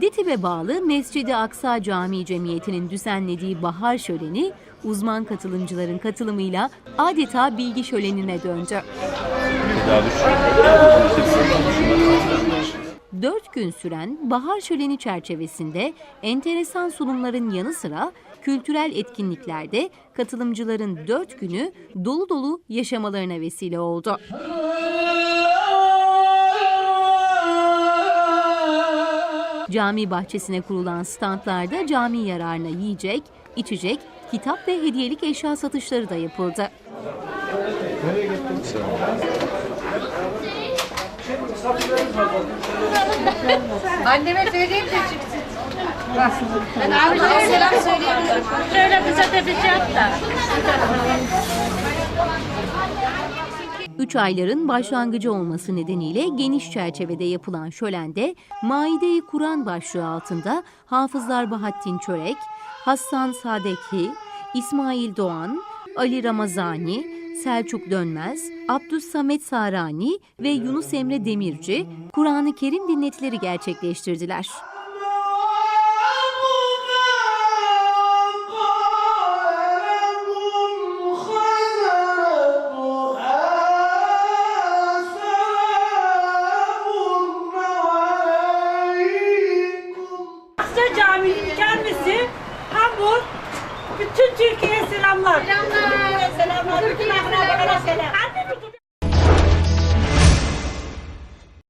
Ditib'e bağlı Mescid-i Aksa Camii Cemiyeti'nin düzenlediği bahar şöleni uzman katılımcıların katılımıyla adeta bilgi şölenine döndü. Dört gün süren bahar şöleni çerçevesinde enteresan sunumların yanı sıra kültürel etkinliklerde katılımcıların dört günü dolu dolu yaşamalarına vesile oldu. Cami bahçesine kurulan standlarda cami yararına yiyecek, içecek, kitap ve hediyelik eşya satışları da yapıldı. Anneme söyleyeyim de çıksın. Ben abime selam söyleyebilirim. Şöyle bize de bir yap da. Üç ayların başlangıcı olması nedeniyle geniş çerçevede yapılan şölende Maide-i Kur'an başlığı altında Hafızlar Bahattin Çörek, Hassan Sadeki, İsmail Doğan, Ali Ramazani, Selçuk Dönmez, Abdüssamet Sarani ve Yunus Emre Demirci Kur'an-ı Kerim dinletileri gerçekleştirdiler. Bütün Türkiye'ye selamlar. Selamlar. Selamlar. Bütün akrabalara selam. Anne